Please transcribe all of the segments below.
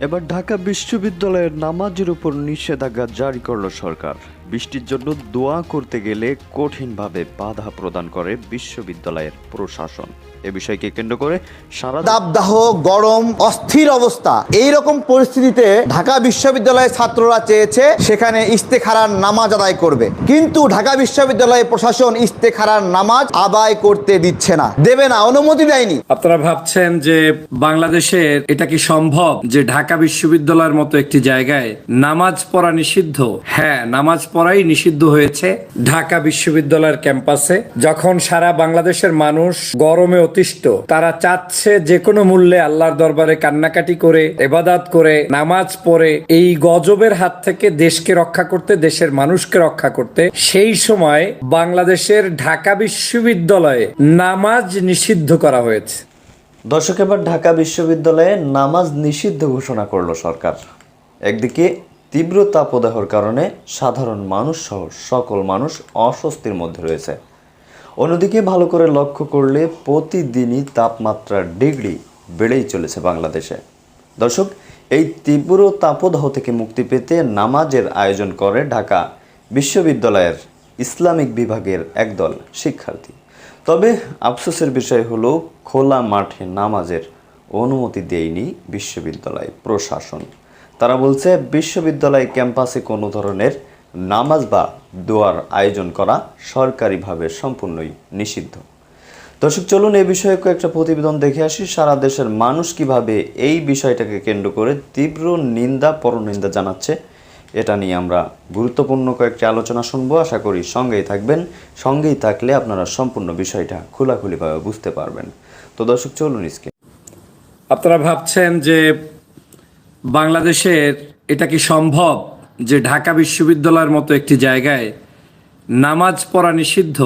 এবার ঢাকা বিশ্ববিদ্যালয়ের নামাজের উপর নিষেধাজ্ঞা জারি করল সরকার। বৃষ্টির জন্য দোয়া করতে গেলে কঠিনভাবে বাধা প্রদান করে বিশ্ববিদ্যালয়ের প্রশাসন। এ বিষয়কে কেন্দ্র করে সারা দাবদাহ গরম অস্থির অবস্থা। এই রকম পরিস্থিতিতে ঢাকা বিশ্ববিদ্যালয়ের ছাত্ররা চেয়েছে সেখানে ইস্তেখারার নামাজ আদায় করবে। কিন্তু ঢাকা বিশ্ববিদ্যালয় প্রশাসন ইস্তেখারার নামাজ আদায় করতে দিচ্ছে না। দেবে না অনুমতি দেয়নি। আপনারা ভাবছেন যে বাংলাদেশের এটা কি সম্ভব যে ঢাকা বিশ্ববিদ্যালয়ের মতো একটি জায়গায় নামাজ পড়া নিষিদ্ধ? হ্যাঁ নামাজ পড়াই নিষিদ্ধ হয়েছে ঢাকা বিশ্ববিদ্যালয়ের ক্যাম্পাসে। যখন সারা বাংলাদেশের মানুষ গরমে অতিষ্ঠ। তারা চাচ্ছে যে কোনো মূল্যে আল্লাহর দরবারে কান্নাকাটি করে, এবাদাত করে, নামাজ পড়ে, এই গজবের হাত থেকে দেশকে রক্ষা করতে, দেশের মানুষকে রক্ষা করতে। সেই সময় বাংলাদেশের ঢাকা বিশ্ববিদ্যালয়ে নামাজ নিষিদ্ধ করা হয়েছে। দর্শক, এবার ঢাকা বিশ্ববিদ্যালয়ে নামাজ নিষিদ্ধ ঘোষণা করল সরকার। একদিকে তীব্র তাপদাহর কারণে সাধারণ মানুষ সহ সকল মানুষ অস্বস্তির মধ্যে রয়েছে। অন্যদিকে ভালো করে লক্ষ্য করলে প্রতিদিনই তাপমাত্রার ডিগ্রি বেড়েই চলেছে বাংলাদেশে। দর্শক, এই তীব্র তাপদাহ থেকে মুক্তি পেতে নামাজের আয়োজন করে ঢাকা বিশ্ববিদ্যালয়ের ইসলামিক বিভাগের একদল শিক্ষার্থী। তবে আফসোসের বিষয় হলো, খোলা মাঠে নামাজের অনুমতি দেয়নি বিশ্ববিদ্যালয় প্রশাসন। তারা বলছে, বিশ্ববিদ্যালয় ক্যাম্পাসে কোনো ধরনের নামাজ বা দোয়ার আয়োজন করা সরকারিভাবে সম্পূর্ণই নিষিদ্ধ। দর্শক, চলুন এই বিষয়ে কয়েকটা প্রতিবেদন দেখে আসি। সারা দেশের মানুষ কীভাবে এই বিষয়টাকে কেন্দ্র করে তীব্র নিন্দা, পরনিন্দা জানাচ্ছে, এটা নিয়ে আমরা গুরুত্বপূর্ণ কয়েকটি আলোচনা শুনব। আশা করি সঙ্গেই থাকবেন। সঙ্গেই থাকলে আপনারা সম্পূর্ণ বিষয়টা খোলাখুলিভাবে বুঝতে পারবেন। তো দর্শক, চলুন ইসকে আপনারা ভাবছেন যে বাংলাদেশের এটা কি সম্ভব? যে ঢাকা বিশ্ববিদ্যালয়ের মতো একটি জায়গায় নামাজ পড়া নিষিদ্ধ।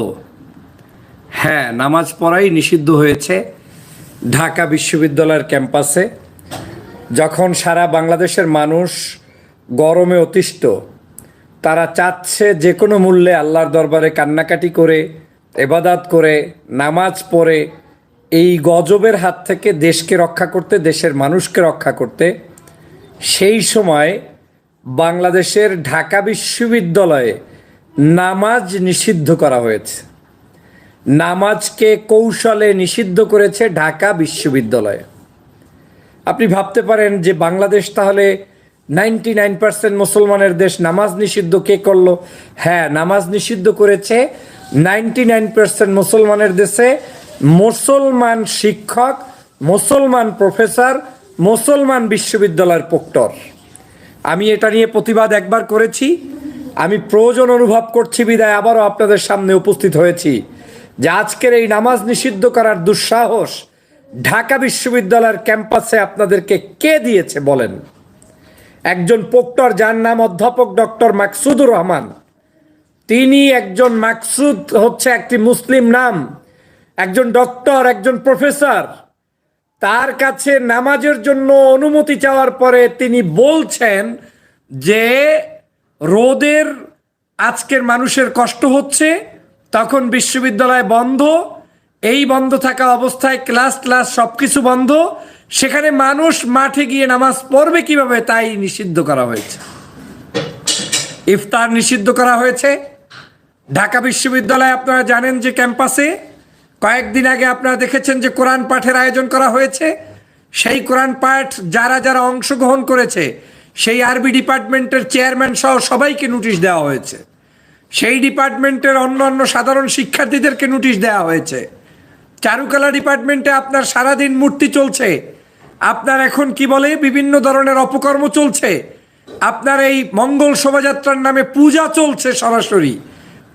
হ্যাঁ নামাজ পড়াই নিষিদ্ধ হয়েছে ঢাকা বিশ্ববিদ্যালয়ের ক্যাম্পাসে, যখন সারা বাংলাদেশের মানুষ গরমে অতিষ্ঠ, তারা চাচ্ছে যে কোনো মূল্যে আল্লাহর দরবারে কান্নাকাটি করে, এবাদাত করে, নামাজ পড়ে, এই গজবের হাত থেকে দেশকে রক্ষা করতে, দেশের মানুষকে রক্ষা করতে, সেই সময় বাংলাদেশের ঢাকা বিশ্ববিদ্যালয়ে নামাজ নিষিদ্ধ করা হয়েছে। নামাজকে কৌশলে নিষিদ্ধ করেছে ঢাকা বিশ্ববিদ্যালয়ে। আপনি ভাবতে পারেন যে বাংলাদেশ তাহলে নাইনটি নাইন পার্সেন্ট মুসলমানের দেশ নামাজ নিষিদ্ধ কে করল? হ্যাঁ নামাজ নিষিদ্ধ করেছে নাইনটি নাইন পার্সেন্ট মুসলমানের দেশে মুসলমান শিক্ষক, মুসলমান প্রফেসর, মুসলমান বিশ্ববিদ্যালয়ের প্রক্টর। আমি এটা নিয়ে প্রতিবাদ একবার করেছি। আমি প্রয়োজন অনুভব করছি বিদায়, আবারও আপনাদের সামনে উপস্থিত হয়েছি। যে আজকের এই নামাজ নিষিদ্ধ করার দুঃসাহস ঢাকা বিশ্ববিদ্যালয়ের ক্যাম্পাসে আপনাদেরকে কে দিয়েছে বলেন? একজন পোক্টর যার নাম অধ্যাপক ডক্টর মাকসুদুর রহমান। তিনি একজন, মাকসুদ হচ্ছে একটি মুসলিম নাম। একজন ডক্টর, একজন প্রফেসর। তার কাছে নামাজের জন্য অনুমতি চাওয়ার পরে তিনি বলছেন যে, রোদের আজকের মানুষের কষ্ট হচ্ছে, তখন বিশ্ববিদ্যালয় বন্ধ, এই বন্ধ থাকা অবস্থায় ক্লাস ক্লাস সব কিছু বন্ধ, সেখানে মানুষ মাঠে গিয়ে নামাজ পড়বে কীভাবে তাই নিষিদ্ধ করা হয়েছে। ইফতার নিষিদ্ধ করা হয়েছে। ঢাকা বিশ্ববিদ্যালয়ে, আপনারা জানেন যে ক্যাম্পাসে কয়েকদিন আগে আপনারা দেখেছেন যে কোরআন পাঠের আয়োজন করা হয়েছে। সেই কোরআন পাঠ যারা যারা অংশগ্রহণ করেছে, সেই আরবি ডিপার্টমেন্টের চেয়ারম্যান সহ সবাইকে নোটিশ দেওয়া হয়েছে। সেই ডিপার্টমেন্টের অন্য অন্য সাধারণ শিক্ষার্থীদেরকে নোটিশ দেওয়া হয়েছে। চারুকলা ডিপার্টমেন্টে আপনার সারাদিন মূর্তি চলছে। আপনার এখন কি বলে, বিভিন্ন ধরনের অপকর্ম চলছে। আপনার এই মঙ্গল শোভাযাত্রার নামে পূজা চলছে সরাসরি।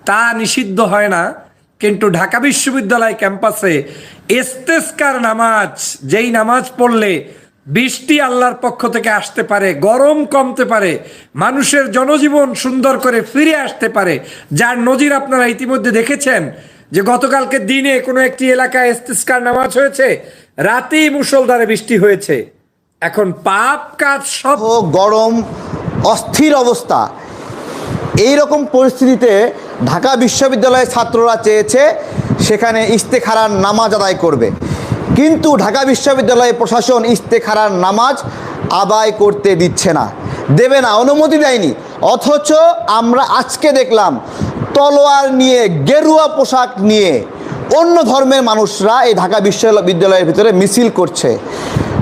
তা নিষিদ্ধ হয় না। কিন্তু ঢাকা বিশ্ববিদ্যালয় ক্যাম্পাসে এস্তেস্কার নামাজ, যেই নামাজ পড়লে বৃষ্টি আল্লাহর পক্ষ থেকে আসতে পারে, গরম কমতে পারে, মানুষের জনজীবন সুন্দর করে ফিরে আসতে পারে, যার নজির আপনারা ইতিমধ্যে দেখেছেন যে গতকালকে দিনে কোনো একটি এলাকায় এস্তেস্কার নামাজ হয়েছে, রাতেই মুষলধারে বৃষ্টি হয়েছে। এখন পাপ কাজ সব গরম, অস্থির অবস্থা। এই রকম পরিস্থিতিতে ঢাকা বিশ্ববিদ্যালয়ের ছাত্ররা চেয়েছে সেখানে ইস্তেখারার নামাজ আদায় করবে। কিন্তু ঢাকা বিশ্ববিদ্যালয়ের প্রশাসন ইস্তেখারার নামাজ আদায় করতে দিচ্ছে না। দেবে না, অনুমতি দেয়নি। অথচ আমরা আজকে দেখলাম, তলোয়ার নিয়ে, গেরুয়া পোশাক নিয়ে অন্য ধর্মের মানুষরা এই ঢাকা বিশ্ববিদ্যালয়ের ভিতরে মিছিল করছে।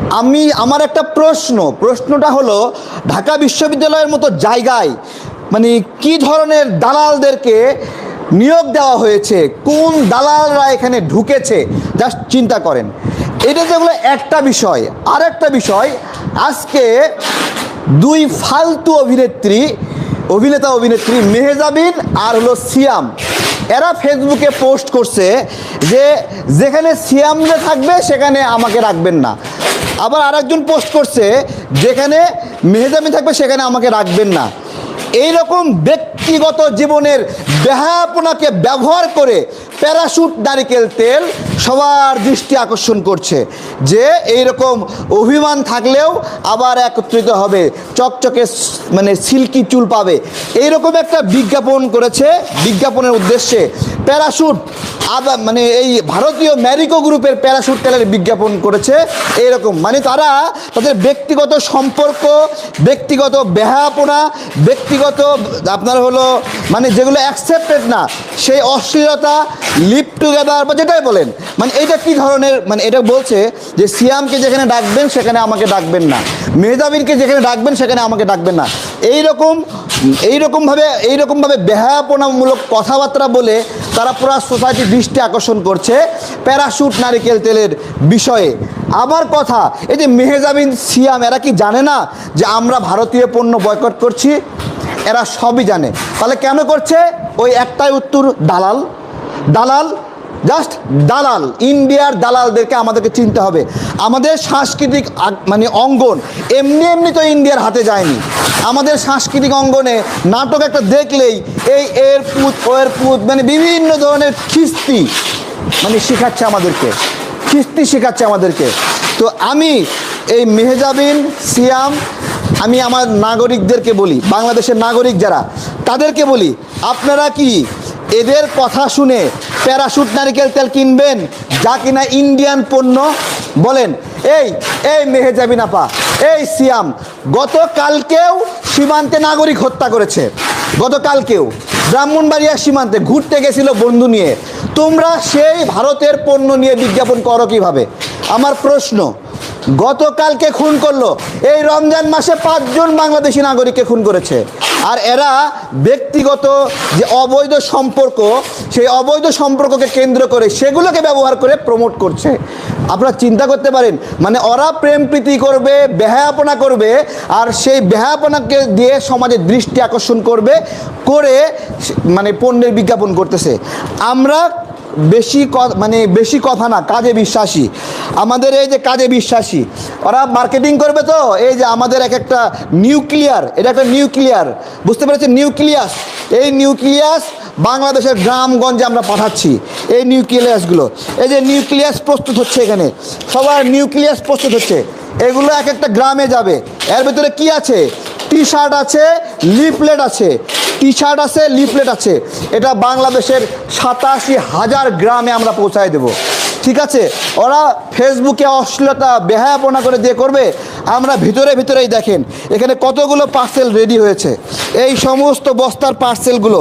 আমি, আমার একটা প্রশ্ন, প্রশ্নটা হলো, ঢাকা বিশ্ববিদ্যালয়ের মতো জায়গায় মানে কি ধরনের দালালদেরকে নিয়োগ দেওয়া হয়েছে? কোন দালালরা এখানে ঢুকেছে? জাস্ট চিন্তা করেন। এটা যেগুলো একটা বিষয়। আর একটা বিষয়, আজকে দুই ফালতু অভিনেত্রী, অভিনেতা অভিনেত্রী মেহেজাবিন আর হলো সিয়াম, এরা ফেসবুকে পোস্ট করছে যে যেখানে সিয়ামরা থাকবে, সেখানে আমাকে রাখবেন না। আবার আরেকজন পোস্ট করছে, যেখানে মেহেজাবিন থাকবে, সেখানে আমাকে রাখবেন না। এই রকম ব্যক্তিগত জীবনের বেহাপনাকে ব্যবহার করে প্যারাশুট, নারিকেল তেল সবার দৃষ্টি আকর্ষণ করছে যে এই রকম অভিমান থাকলেও আবার একত্রিত হবে, চকচকে মানে সিল্কি চুল পাবে। এই রকম একটা বিজ্ঞাপন করেছে, বিজ্ঞাপনের উদ্দেশ্যে প্যারাশুট আবার মানে এই ভারতীয় ম্যারিকো গ্রুপের প্যারাশুট তেলের বিজ্ঞাপন করেছে এইরকম। মানে তারা তাদের ব্যক্তিগত সম্পর্ক, ব্যক্তিগত বেহাপনা ব্যক্তিগত আপনার হলো মানে যেগুলো অ্যাকসেপ্টেড না, সেই অশ্লীলতা লিপ টুগেদার বা যেটাই বলেন মানে এটা কি ধরনের মানে এটা বলছে যে সিয়ামকে যেখানে ডাকবেন সেখানে আমাকে ডাকবেন না। মেহজাবিনকে যেখানে ডাকবেন সেখানে আমাকে ডাকবেন না। এইরকম, এইরকমভাবে এইরকমভাবে বেহায়াপনামূলক কথাবার্তা বলে তারা পুরো সোসাইটির দৃষ্টি আকর্ষণ করছে প্যারাশুট নারিকেল তেলের বিষয়ে। আবার কথা, এই যে মেহেজাবিন, সিয়াম, এরা কি জানে না যে আমরা ভারতীয় পণ্য বয়কট করছি? এরা সবই জানে। তাহলে কেন করছে? ওই একটাই উত্তর, দালাল। দালাল জাস্ট দালাল, ইন্ডিয়ার দালালদেরকে আমাদেরকে চিনতে হবে। আমাদের সাংস্কৃতিক মানে অঙ্গন এমনি এমনি তো ইন্ডিয়ার হাতে যায়নি। আমাদের সাংস্কৃতিক অঙ্গনে নাটক একটা দেখলেই এই এর পুত ও এর পুত মানে বিভিন্ন ধরনের খিস্তি মানে শেখাচ্ছে আমাদেরকে। খিস্তি শেখাচ্ছে আমাদেরকে। তো আমি এই মেহজাবিন, সিয়াম, আমি আমার নাগরিকদেরকে বলি, বাংলাদেশের নাগরিক যারা, তাদেরকে বলি, আপনারা কি এদের কথা শুনে প্যারাশুট নারিকেল তেল কিনবেন, যা কিনা ইন্ডিয়ান পণ্য বলেন। এই এই মেহেজাবিন আপা এই সিয়াম, গতকালকেও সীমান্তে নাগরিক হত্যা করেছে। গতকালকেও ব্রাহ্মণবাড়িয়া সীমান্তে ঘুরতে গেছিল বন্ধু নিয়ে। তোমরা সেই ভারতের পণ্য নিয়ে বিজ্ঞাপন করো কীভাবে? আমার প্রশ্ন গতকালকে খুন করল। এই রমজান মাসে পাঁচজন বাংলাদেশি নাগরিককে খুন করেছে। আর এরা ব্যক্তিগত যে অবৈধ সম্পর্ক, সেই অবৈধ সম্পর্ককে কেন্দ্র করে সেগুলোকে ব্যবহার করে প্রমোট করছে। আপনারা চিন্তা করতে পারেন মানে ওরা প্রেম প্রীতি করবে, বেহায়াপনা করবে, আর সেই বেহায়াপনাকে দিয়ে সমাজের দৃষ্টি আকর্ষণ করবে, করে মানে পণ্যের বিজ্ঞাপন করতেছে। আমরা বেশি মানে বেশি কথা না, কাজে বিশ্বাসী। আমাদের এই যে কাজে বিশ্বাসী, ওরা মার্কেটিং করবে তো, এই যে আমাদের এক একটা নিউক্লিয়ার এটা একটা নিউক্লিয়ার বুঝতে পেরেছেন? নিউক্লিয়াস এই নিউক্লিয়াস বাংলাদেশের গ্রামগঞ্জে আমরা পাঠাচ্ছি, এই নিউক্লিয়াসগুলো এই যে নিউক্লিয়াস প্রস্তুত হচ্ছে এখানে, সবার নিউক্লিয়াস প্রস্তুত হচ্ছে, এগুলো এক একটা গ্রামে যাবে, এর ভিতরে কি আছে? টি শার্ট আছে লিফলেট আছে। টি শার্ট আছে লিফলেট আছে। এটা বাংলাদেশের সাতাশি হাজার গ্রামে আমরা পৌঁছায় দেব। ঠিক আছে? ওরা ফেসবুকে অশ্লীলতা বেহায়াপনা করে দিয়ে করবে। আমরা ভিতরে ভিতরেই দেখেন, এখানে কতগুলো পার্সেল রেডি হয়েছে। এই সমস্ত বস্তার পার্সেলগুলো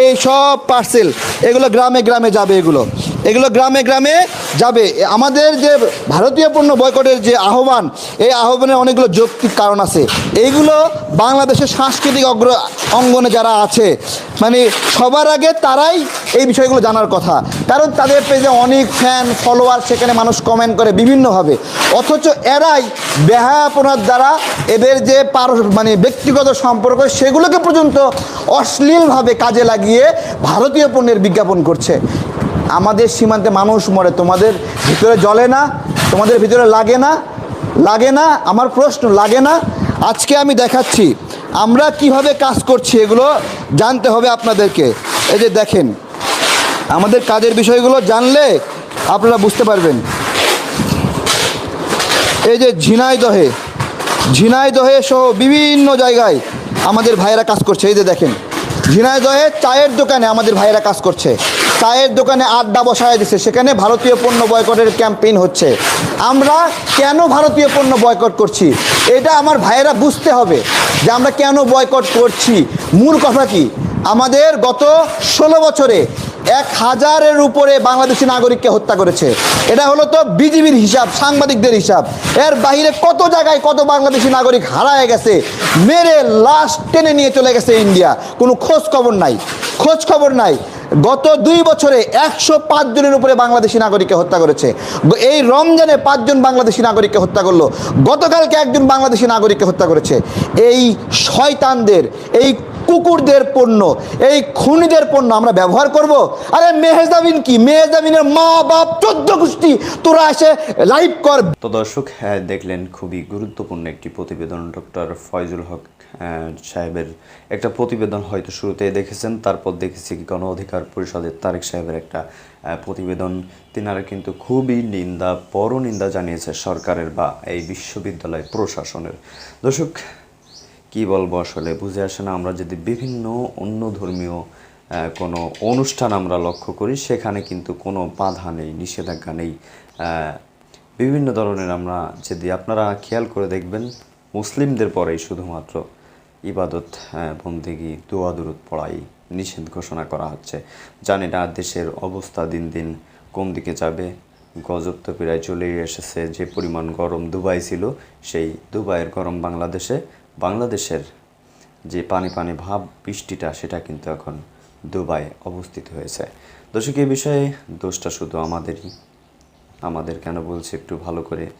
এই সব পার্সেল এগুলো গ্রামে গ্রামে যাবে এগুলো। এগুলো গ্রামে গ্রামে যাবে। আমাদের যে ভারতীয় পণ্য বয়কটের যে আহ্বান, এই আহ্বানের অনেকগুলো যৌক্তিক কারণ আছে। এইগুলো বাংলাদেশের সাংস্কৃতিক অগ্র, অঙ্গনে যারা আছে মানে সবার আগে তারাই এই বিষয়গুলো জানার কথা। কারণ তাদের পেজে অনেক ফ্যান ফলোয়ার সেখানে মানুষ কমেন্ট করে বিভিন্নভাবে। অথচ এরাই বেহায়াপনার দ্বারা এদের যে পার মানে ব্যক্তিগত সম্পর্ক, সেগুলোকে পর্যন্ত অশ্লীলভাবে কাজে লাগিয়ে ভারতীয় পণ্যের বিজ্ঞাপন করছে। আমাদের সীমান্তে মানুষ মরে, তোমাদের ভিতরে জ্বলে না, তোমাদের ভিতরে লাগে না লাগে না, আমার প্রশ্ন, লাগে না। আজকে আমি দেখাচ্ছি, আমরা কীভাবে কাজ করছি এগুলো জানতে হবে আপনাদেরকে। এই যে দেখেন, আমাদের কাজের বিষয়গুলো জানলে আপনারা বুঝতে পারবেন। এই যে ঝিনাইদহে ঝিনাইদহে সহ বিভিন্ন জায়গায় আমাদের ভাইয়েরা কাজ করছে। এই যে দেখেন ঝিনাইদহে চায়ের দোকানে আমাদের ভাইয়েরা কাজ করছে। চায়ের দোকানে আড্ডা বসায় দিচ্ছে সেখানে ভারতীয় পণ্য বয়কটের ক্যাম্পেইন হচ্ছে। আমরা কেন ভারতীয় পণ্য বয়কট করছি? এটা আমার ভাইয়েরা বুঝতে হবে যে আমরা কেন বয়কট করছি। মূল কথা কি? আমাদের গত ষোলো বছরে এক হাজারের উপরে বাংলাদেশি নাগরিককে হত্যা করেছে। এটা হলো তো বিজিবির হিসাব, সাংবাদিকদের হিসাব। এর বাইরে কত জায়গায় কত বাংলাদেশি নাগরিক হারায় গেছে, মেরে লাশ টেনে নিয়ে চলে গেছে ইন্ডিয়া। কোনো খোঁজ খবর নাই। খোঁজ খবর নাই। গত দুই বছরে একশো পাঁচ জনের উপরে বাংলাদেশি নাগরিককে হত্যা করেছে। এই রমজানে পাঁচজন বাংলাদেশি নাগরিককে হত্যা করল। গতকালকে একজন বাংলাদেশি নাগরিককে হত্যা করেছে। এই শয়তানদের, এই কুকুরদের পণ্য, এই খুনিদের পণ্য আমরা ব্যবহার করব। আরে মেহেজাবিন কি? মেহেজাবিনের মা বাপ চোদ্দ গোষ্ঠী, তোরা এসে লাইভ কর। তো দর্শক হ্যাঁ দেখলেন খুবই গুরুত্বপূর্ণ একটি প্রতিবেদন ডক্টর ফয়জুল হক সাহেবের একটা প্রতিবেদন হয়তো শুরুতে দেখেছেন, তারপর দেখেছি কি গণ অধিকার পরিষদের তারেক সাহেবের একটা প্রতিবেদন। তিনারা কিন্তু খুবই নিন্দা বড় নিন্দা জানিয়েছে সরকারের বা এই বিশ্ববিদ্যালয় প্রশাসনের। দর্শক, কি বলব আসলে, বুঝে আসে না, আমরা যদি বিভিন্ন অন্য ধর্মীয় কোনো অনুষ্ঠান আমরা লক্ষ্য করি, সেখানে কিন্তু কোনো বাধা নেই, নিষেধাজ্ঞা নেই। বিভিন্ন ধরনের আমরা যদি আপনারা খেয়াল করে দেখবেন, মুসলিমদের পরেই শুধুমাত্র ইবাদত বন্দেগি, দোয়া, দুরুদ পড়াই নিষেধ ঘোষণা করা হচ্ছে। জানি না দেশের অবস্থা দিন দিন কোন দিকে যাবে। গজব তো প্রায় এসেছে। যে পরিমাণ গরম দুবাই ছিল, সেই দুবাইয়ের গরম বাংলাদেশে, বাংলাদেশের যে পানি পানি ভাব, বৃষ্টিটা, সেটা কিন্তু এখন দুবাই অবস্থিত হয়েছে। দর্শক এই বিষয়ে দোষটা শুধু আমাদেরই। আমাদের কেন বলছে একটু ভালো করে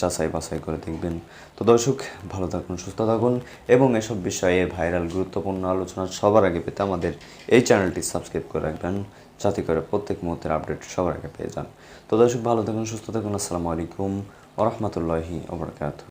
যাচাই বাছাই করে দেখবেন। তো দর্শক, ভালো থাকুন, সুস্থ থাকুন এবং এসব বিষয়ে ভাইরাল গুরুত্বপূর্ণ আলোচনা সবার আগে পেতে আমাদের এই চ্যানেলটি সাবস্ক্রাইব করে রাখবেন যাতে করে প্রত্যেক মুহূর্তের আপডেট সবার আগে পেয়ে যান। তো দর্শক, ভালো থাকুন, সুস্থ থাকুন। আসসালামু আলাইকুম ওরহমতুল্লাহি ওবরাকাতু